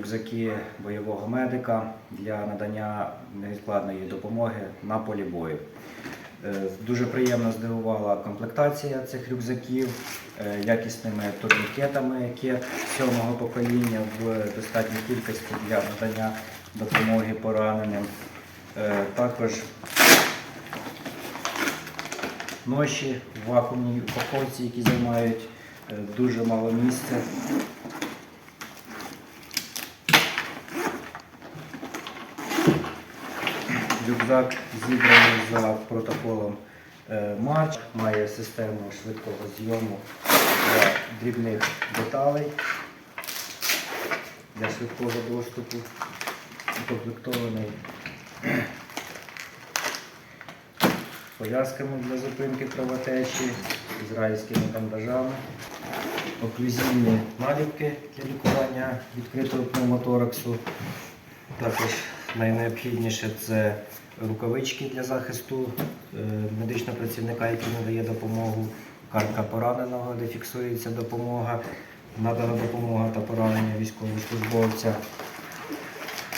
Рюкзаки бойового медика для надання невідкладної допомоги на полі бою. Е, Дуже приємно здивувала комплектація цих рюкзаків е, якісними турнікетами кет сьомого покоління в достатній кількості для надання допомоги пораненим. Е, Також ноші в вакуумній упаковці, які займають дуже мало місця. Рюкзак зібраний за протоколом е, матч, має систему швидкого зйому для дрібних деталей для швидкого доступу, укомплектований. Пов'язками для зупинки кровотечі, ізраїльськими бандажами, оклюзійні наліпки для лікування відкритого пневмотораксу. Також найнеобхідніше це рукавички для захисту е, медичного працівника, який надає допомогу, картка пораненого, де фіксується допомога, надана допомога та поранення військовослужбовця,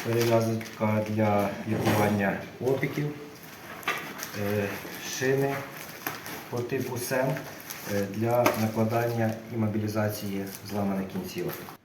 перев'язка для лікування опіків, е, шини по типу СЕМ е, для накладання і мобілізації зламаних кінцівок.